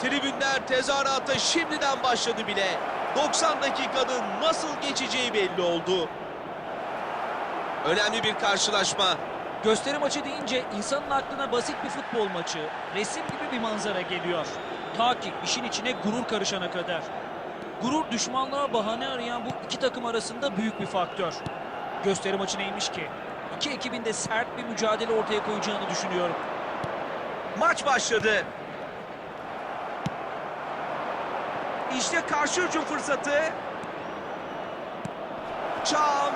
Tribünler tezahürata şimdiden başladı bile. 90 dakikanın nasıl geçeceği belli oldu. Önemli bir karşılaşma. Gösteri maçı deyince insanın aklına basit bir futbol maçı, resim gibi bir manzara geliyor. Ta ki işin içine gurur karışana kadar. Gurur düşmanlığa bahane arayan bu iki takım arasında büyük bir faktör. Gösteri maçı neymiş ki? İki ekibin de sert bir mücadele ortaya koyacağını düşünüyorum. Maç başladı. İşte karşı hücum fırsatı. Çam.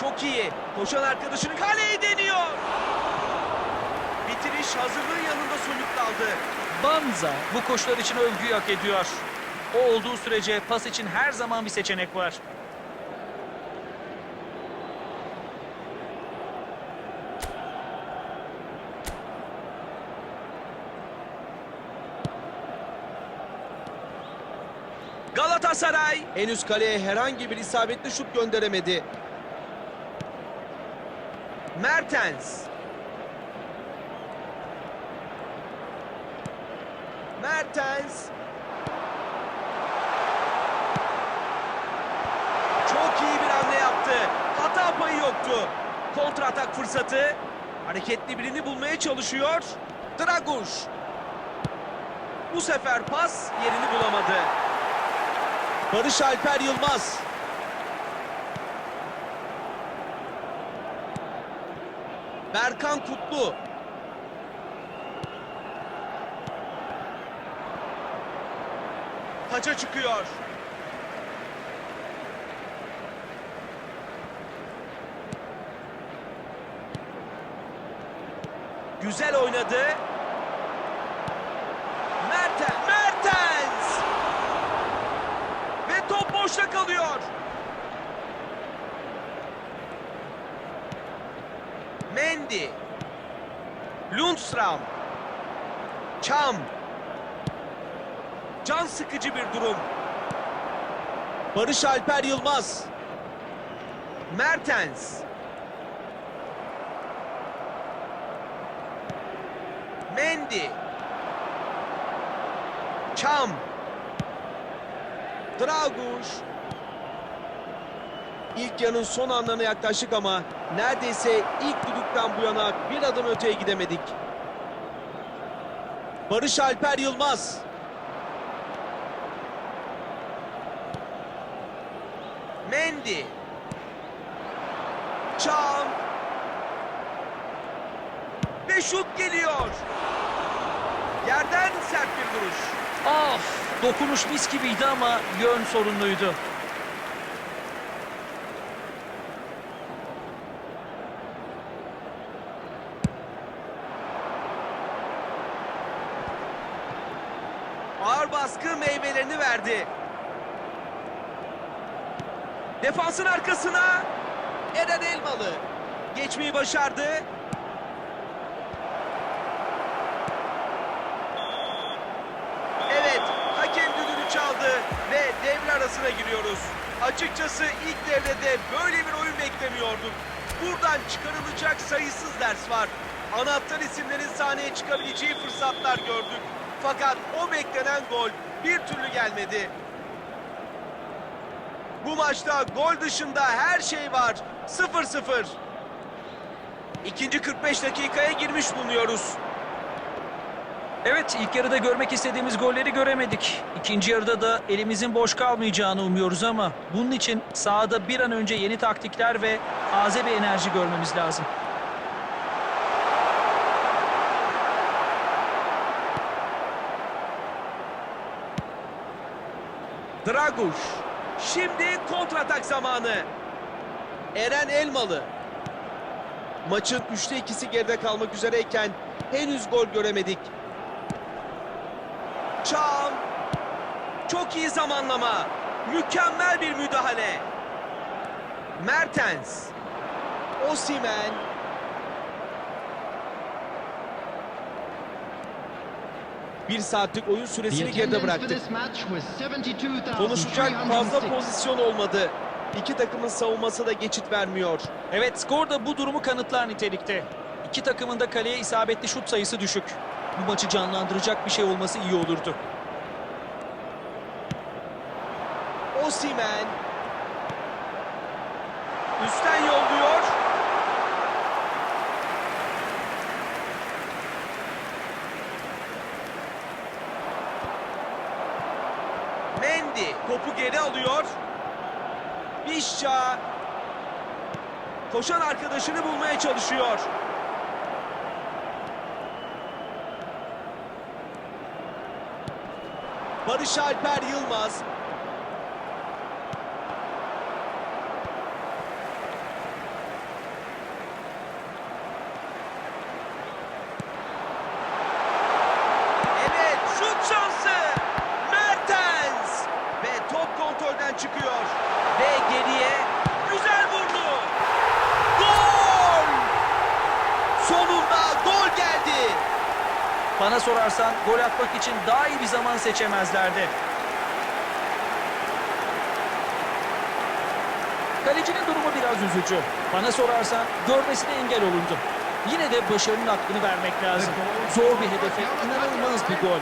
Çok iyi. Koşan arkadaşını kaleyi deniyor. Bitiriş hazırlığın yanında soyut kaldı. Banza bu koşular için övgüyü hak ediyor. O olduğu sürece pas için her zaman bir seçenek var. Galatasaray henüz kaleye herhangi bir isabetli şut gönderemedi. Mertens. Mertens. Çok iyi bir hamle yaptı. Hata payı yoktu. Kontra atak fırsatı. Hareketli birini bulmaya çalışıyor. Draguş. Bu sefer pas yerini bulamadı. Barış Alper Yılmaz. Berkan Kutlu. Taça çıkıyor. Güzel oynadı. Mertens. Mertens. Ve top boşta kalıyor. Mendy. Lundstram. Çam. Can sıkıcı bir durum. Barış Alper Yılmaz. Mertens. Mendy. Çam. Draguş. İlk yarının son anlarına yaklaştık ama neredeyse ilk düdükten bu yana bir adım öteye gidemedik. Barış Alper Yılmaz. Mendy. Çam. Ve şut geliyor. Yerden sert bir vuruş. Ah! Dokunuş mis gibiydi ama yön sorunluydu. Ağır baskı meyvelerini verdi. Defansın arkasına Eren Elmalı geçmeyi başardı. Evet, hakem düdüğünü çaldı ve devre arasına giriyoruz. Açıkçası ilk devrede böyle bir oyun beklemiyordum. Buradan çıkarılacak sayısız ders var. Anahtar isimlerin sahneye çıkabileceği fırsatlar gördük. Fakat o beklenen gol bir türlü gelmedi. Bu maçta gol dışında her şey var. 0-0. İkinci 45 dakikaya girmiş bulunuyoruz. Evet ilk yarıda görmek istediğimiz golleri göremedik. İkinci yarıda da elimizin boş kalmayacağını umuyoruz ama bunun için sahada bir an önce yeni taktikler ve taze bir enerji görmemiz lazım. Draguş. Şimdi kontratak zamanı. Eren Elmalı. Maçın 3'te 2'si geride kalmak üzereyken henüz gol göremedik. Çam. Çok iyi zamanlama. Mükemmel bir müdahale. Mertens. Osimen. Bir saatlik oyun süresini geride bıraktık. Konuşacak fazla 72,306. pozisyon olmadı. İki takımın savunması da geçit vermiyor. Evet skor da bu durumu kanıtlar nitelikte. İki takımın da kaleye isabetli şut sayısı düşük. Bu maçı canlandıracak bir şey olması iyi olurdu. Osimen. Üstten yolluyor. Mendy topu geri alıyor. Vişça koşan arkadaşını bulmaya çalışıyor. Barış Alper Yılmaz Evet şut şansı. Mertens. Ve top kontrolden çıkıyor. Ve geriye güzel vurdu. Gol. Sonunda gol geldi. Bana sorarsan gol atmak için daha iyi bir zaman seçemezlerdi. Kalecinin durumu biraz üzücü. Bana sorarsan görmesine engel olundu. Yine de başarının hakkını vermek lazım. Zor bir hedefe inanılmaz bir gol.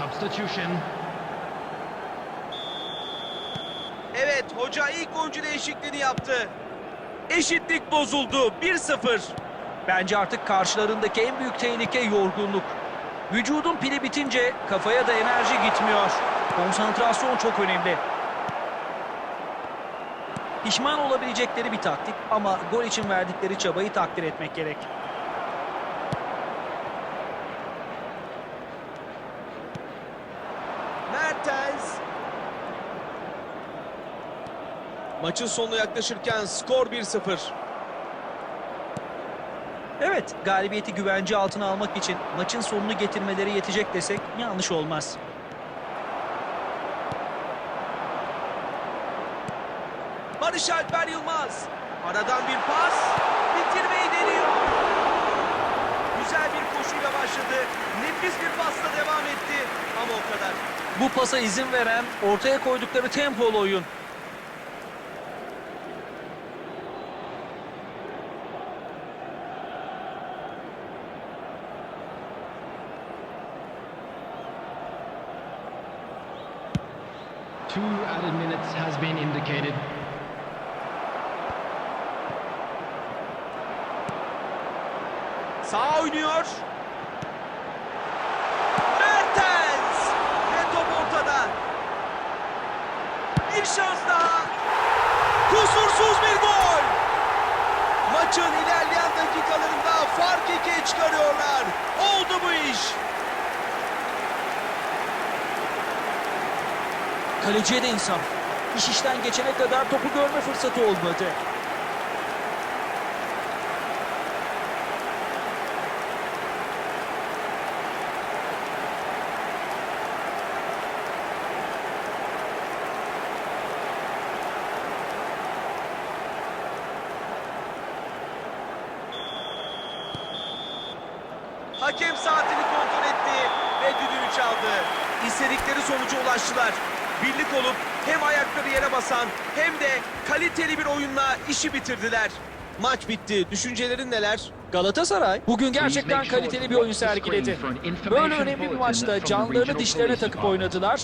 Substitution. Evet hoca ilk oyuncu değişikliğini yaptı. Eşitlik bozuldu. 1-0. Bence artık karşılarındaki en büyük tehlike yorgunluk. Vücudun pili bitince kafaya da enerji gitmiyor. Konsantrasyon çok önemli. Pişman olabilecekleri bir taktik ama gol için verdikleri çabayı takdir etmek gerek. Mertens. Maçın sonuna yaklaşırken skor 1-0. Evet, galibiyeti güvence altına almak için maçın sonunu getirmeleri yetecek desek yanlış olmaz. Barış Alper Yılmaz. Aradan bir pas. Bitirmeyi deniyor. Güzel bir koşuyla başladı. Nefis bir pasla devam etti. Ama o kadar. Bu pasa izin veren ortaya koydukları tempolu oyun. Two added minutes has been indicated. Sağ oynuyor. Mertens. Ve top ortada. Bir şans daha. Kusursuz bir gol. Maçın ilerleyen dakikalarında fark ikiye çıkarıyorlar. Oldu bu iş. Kaleciye de insaf. İş işten geçene kadar topu görme fırsatı olmadı. Hakem saatini kontrol etti ve düdüğü çaldı. İstedikleri sonuca ulaştılar. Birlik olup hem ayakları yere basan hem de kaliteli bir oyunla işi bitirdiler. Maç bitti. Düşüncelerin neler? Galatasaray bugün gerçekten kaliteli bir oyun sergiledi. Böyle önemli bir maçta canlarını dişlerine takıp oynadılar